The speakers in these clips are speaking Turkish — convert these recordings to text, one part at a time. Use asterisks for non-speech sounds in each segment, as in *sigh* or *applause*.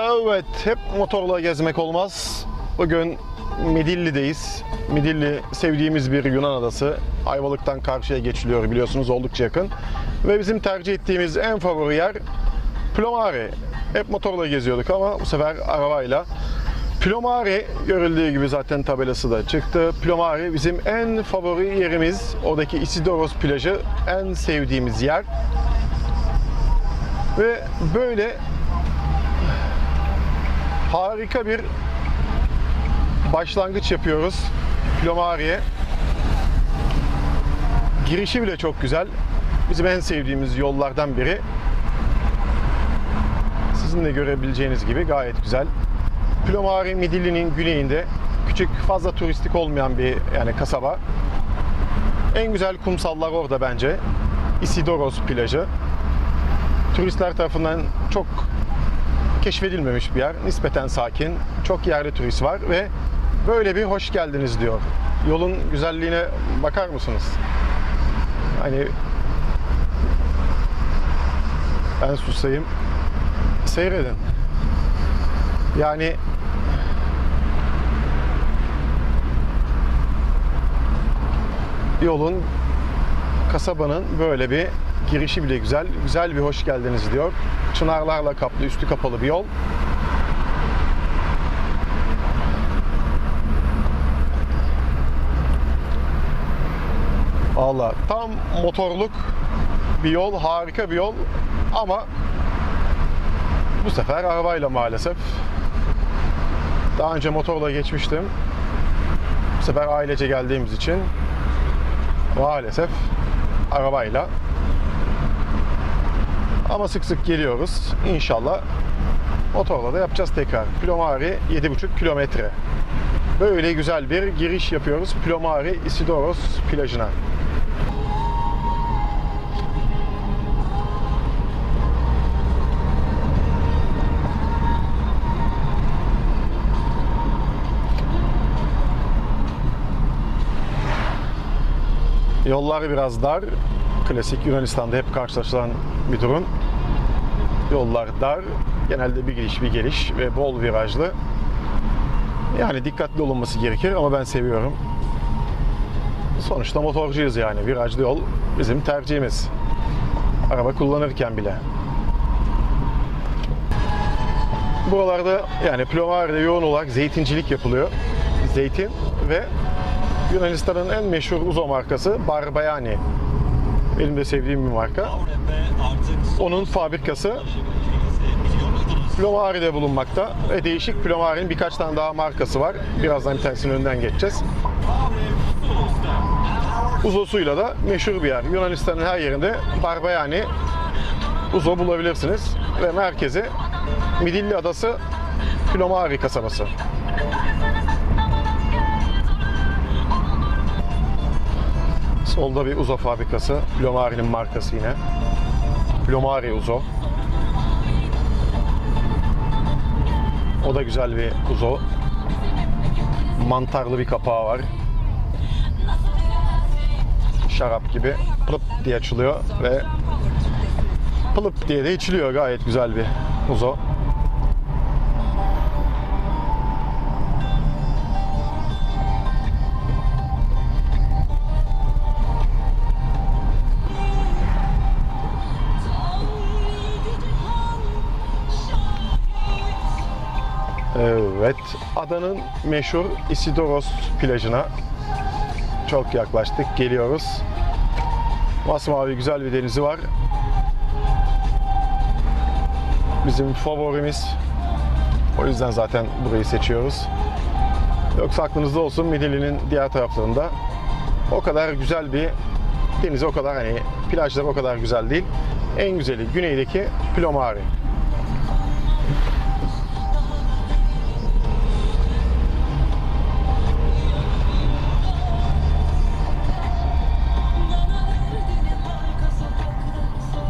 Evet, hep motorla gezmek olmaz. Bugün Midilli'deyiz. Midilli sevdiğimiz bir Yunan adası. Ayvalık'tan karşıya geçiliyor biliyorsunuz oldukça yakın. Ve bizim tercih ettiğimiz en favori yer Plomari. Hep motorla geziyorduk ama bu sefer arabayla. Plomari görüldüğü gibi zaten tabelası da çıktı. Plomari bizim en favori yerimiz. Oradaki Isidoros plajı en sevdiğimiz yer. Ve böyle harika bir başlangıç yapıyoruz Plomari'ye. Girişi bile çok güzel. Bizim en sevdiğimiz yollardan biri. Sizin de görebileceğiniz gibi gayet güzel. Plomari Midilli'nin güneyinde küçük fazla turistik olmayan bir yani kasaba. En güzel kumsallar orada bence. Isidoros plajı. Turistler tarafından çok keşfedilmemiş bir yer. Nispeten sakin. Çok yerli turist var ve böyle bir hoş geldiniz diyor. Yolun güzelliğine bakar mısınız? Hani ben susayım. Seyredin. Yani yolun kasabanın böyle bir girişi bile güzel. Güzel bir hoş geldiniz diyor. Çınarlarla kaplı, üstü kapalı bir yol. Valla tam motorluk bir yol, harika bir yol ama bu sefer arabayla maalesef. Daha önce motorla geçmiştim. Bu sefer ailece geldiğimiz için maalesef arabayla. Ama sık sık geliyoruz. İnşallah motorla da yapacağız tekrar. Plomari 7,5 kilometre. Böyle güzel bir giriş yapıyoruz Plomari Isidoros plajına. Yollar biraz dar. Klasik Yunanistan'da hep karşılaşılan bir durum. Yollar dar. Genelde bir giriş bir geliş ve bol virajlı. Yani dikkatli olunması gerekir ama ben seviyorum. Sonuçta motorcuyuz yani. Virajlı yol bizim tercihimiz. Araba kullanırken bile. Buralarda yani Plomari'de yoğun olarak zeytincilik yapılıyor. Zeytin ve Yunanistan'ın en meşhur uzo markası Barbayani. Benim de sevdiğim bir marka. Onun fabrikası Plomari'de bulunmakta ve değişik Plomari'nin birkaç tane daha markası var. Birazdan bir tanesinin önünden geçeceğiz. Uzosuyla da meşhur bir yer. Yunanistan'ın her yerinde Barbayani Uzo bulabilirsiniz ve merkezi Midilli Adası Plomari kasabası. Solda bir Uzo fabrikası. Plomari'nin markası yine. Plomari Uzo. O da güzel bir Uzo. Mantarlı bir kapağı var. Şarap gibi pılıp diye açılıyor ve pılıp diye de içiliyor. Gayet güzel bir Uzo. Evet, adanın meşhur Isidoros plajına çok yaklaştık, geliyoruz. Masmavi güzel bir denizi var. Bizim favorimiz. O yüzden zaten burayı seçiyoruz. Yoksa aklınızda olsun Midilli'nin diğer taraflarında o kadar güzel bir deniz o kadar hani plajlar o kadar güzel değil. En güzeli güneydeki Plomari.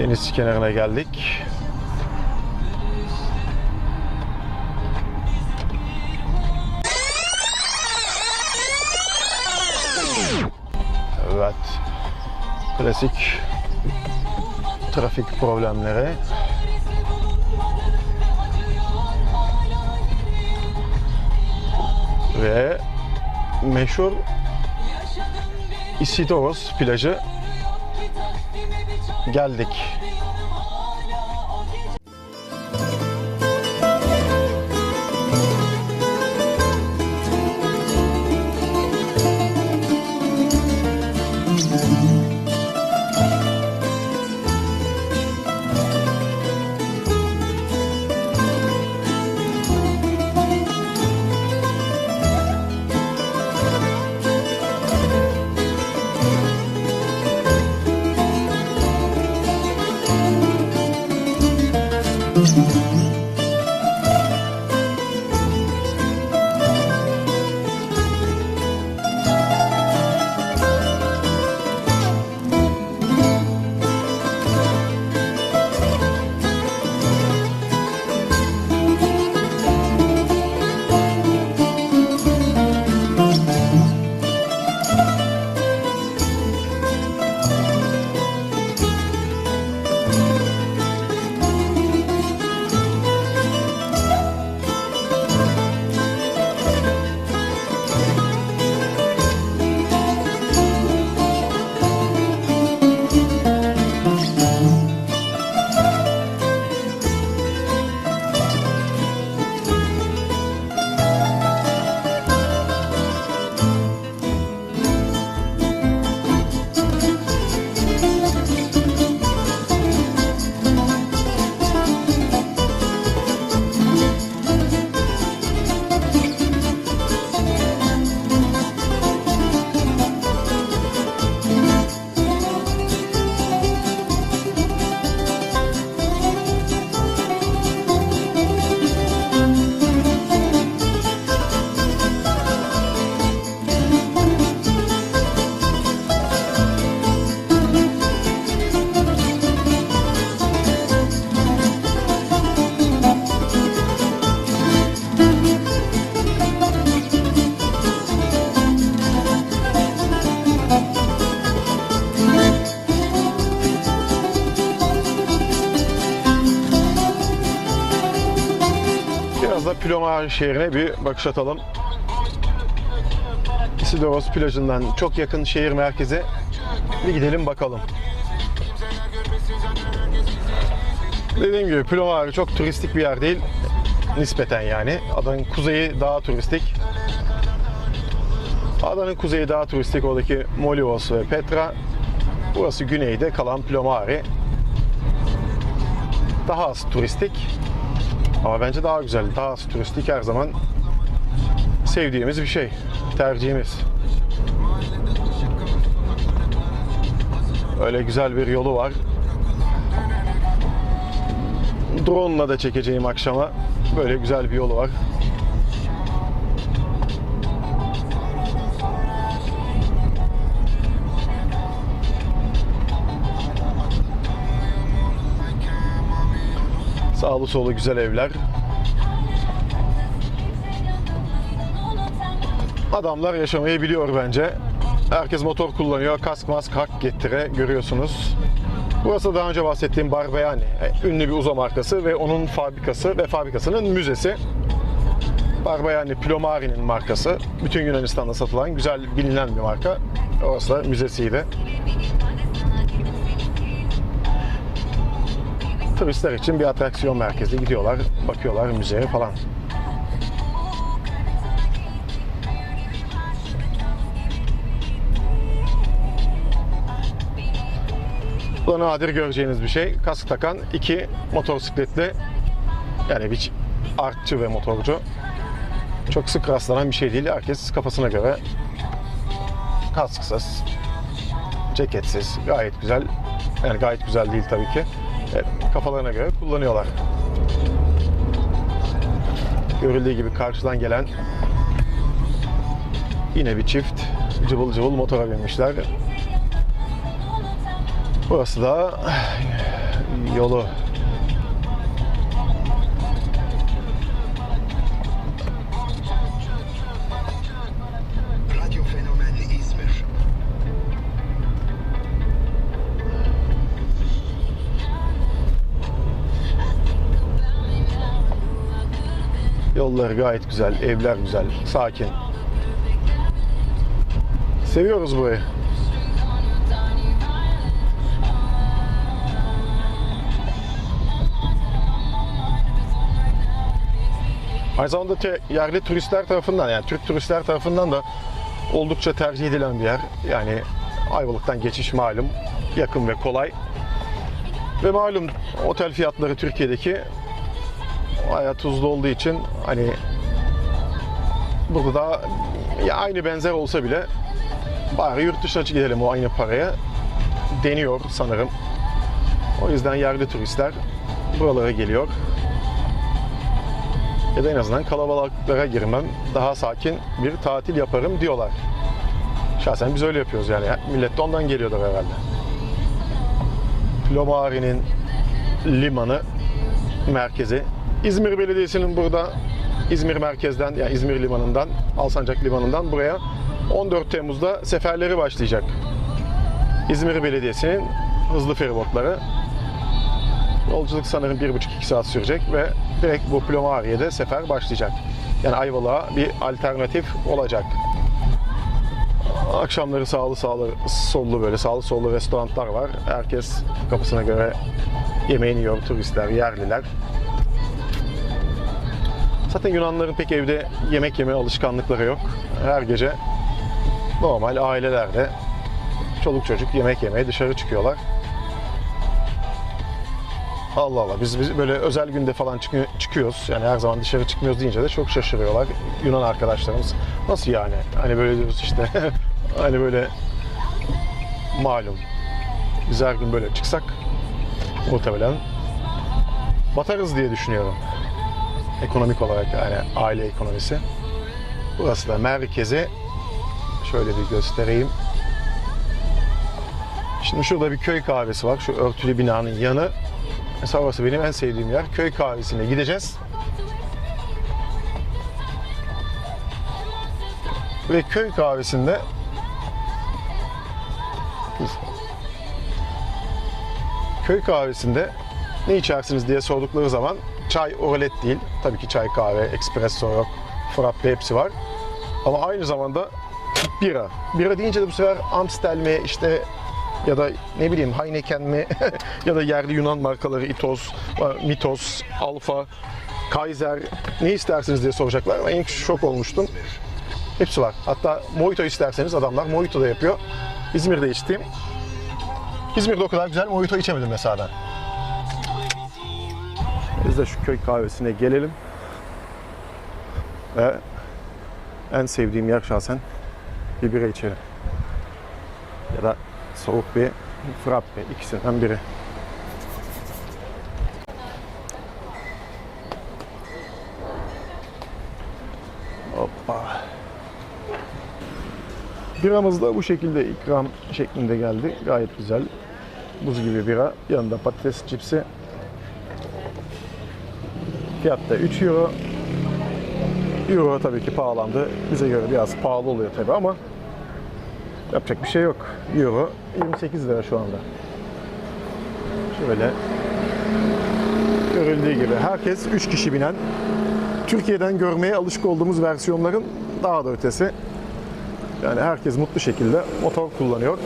Deniz kenarına geldik. Evet. Klasik trafik problemleri. Ve meşhur Isidoros plajı geldik. Biraz da Plomar şehrine bir bakış atalım. Isidoros plajından çok yakın şehir merkezi. Bir gidelim bakalım. Dediğim gibi Plomar çok turistik bir yer değil. Nispeten yani. Adanın kuzeyi daha turistik. Adanın kuzeyi daha turistik. Oradaki Molivos ve Petra. Burası güneyde kalan Plomari. Daha az turistik. Ama bence daha güzel, daha turistik her zaman sevdiğimiz bir şey. Tercihimiz. Öyle güzel bir yolu var. Drone'la da çekeceğim akşama. Böyle güzel bir yolu var. Sağlı solu güzel evler. Adamlar yaşamayı biliyor bence. Herkes motor kullanıyor. Kask mask hak getire görüyorsunuz. Burası daha önce bahsettiğim Barbeyani. Ünlü bir uza markası ve onun fabrikası ve fabrikasının müzesi. Barbeyani Plomari'nin markası. Bütün Yunanistan'da satılan güzel bilinen bir marka. Orası da müzesiydi. Turistler için bir atraksiyon merkezi gidiyorlar, bakıyorlar müzeye falan. Bu da nadir göreceğiniz bir şey. Kask takan iki motosikletli yani bir artçı ve motorcu. Çok sık rastlanan bir şey değil. Herkes kafasına göre kasksız, ceketsiz, gayet güzel. Yani gayet güzel değil tabii ki. Kafalarına göre kullanıyorlar. Görüldüğü gibi karşıdan gelen yine bir çift cıvıl cıvıl motora binmişler. Burası da yolu. Yolları gayet güzel, evler güzel, sakin. Seviyoruz burayı. Aynı zamanda yerli turistler tarafından yani Türk turistler tarafından da oldukça tercih edilen bir yer. Yani Ayvalık'tan geçiş malum yakın ve kolay. Ve malum otel fiyatları Türkiye'deki bayağı tuzlu olduğu için hani burada da ya aynı benzer olsa bile bari yurt dışına gidelim o aynı paraya deniyor sanırım. O yüzden yerli turistler buralara geliyor. Ya da en azından kalabalıklara girmem, daha sakin bir tatil yaparım diyorlar. Şahsen biz öyle yapıyoruz yani. Millet de ondan geliyordur herhalde. Lomari'nin limanı merkezi. İzmir Belediyesi'nin burada İzmir merkezden yani İzmir limanından Alsancak limanından buraya 14 Temmuz'da seferleri başlayacak. İzmir Belediyesi'nin hızlı feribotları. Yolculuk sanırım 1,5-2 saat sürecek ve direkt bu Plomari'ye sefer başlayacak. Yani Ayvalık'a bir alternatif olacak. Akşamları sağlı sağlı sollu böyle sağlı sollu restoranlar var. Herkes kapısına göre yemeğini yiyor turistler, yerliler. Zaten Yunanların pek evde yemek yeme alışkanlıkları yok. Her gece normal ailelerde çoluk çocuk yemek yemeye dışarı çıkıyorlar. Allah Allah biz, biz böyle özel günde falan çıkıyor, çıkıyoruz. Yani her zaman dışarı çıkmıyoruz deyince de çok şaşırıyorlar Yunan arkadaşlarımız. Nasıl yani? Hani böyle diyoruz işte. *laughs* hani böyle malum. Biz her gün böyle çıksak muhtemelen batarız diye düşünüyorum. Ekonomik olarak yani aile ekonomisi. Burası da merkezi. Şöyle bir göstereyim. Şimdi şurada bir köy kahvesi var. Şu örtülü binanın yanı. Mesela orası benim en sevdiğim yer. Köy kahvesine gideceğiz. Ve köy kahvesinde köy kahvesinde ne içersiniz diye sordukları zaman çay oralet değil. Tabii ki çay kahve, espresso yok, frappe hepsi var. Ama aynı zamanda bira. Bira deyince de bu sefer Amstel mi işte ya da ne bileyim Heineken mi *laughs* ya da yerli Yunan markaları Itos, Mitos, Alfa, Kaiser ne istersiniz diye soracaklar. Ben ilk şok olmuştum. Hepsi var. Hatta mojito isterseniz adamlar mojito da yapıyor. İzmir'de içtiğim. İzmir'de o kadar güzel mojito içemedim mesela. Biz de şu köy kahvesine gelelim. Ve en sevdiğim yer şahsen bir bira içelim. Ya da soğuk bir frappe ikisinden biri. Hoppa. Biramız da bu şekilde ikram şeklinde geldi. Gayet güzel. Buz gibi bira. Yanında patates cipsi. Fiyat da 3 euro. Euro tabii ki pahalandı. Bize göre biraz pahalı oluyor tabii ama yapacak bir şey yok. Euro 28 lira şu anda. Şöyle görüldüğü gibi herkes 3 kişi binen Türkiye'den görmeye alışık olduğumuz versiyonların daha da ötesi. Yani herkes mutlu şekilde motor kullanıyor.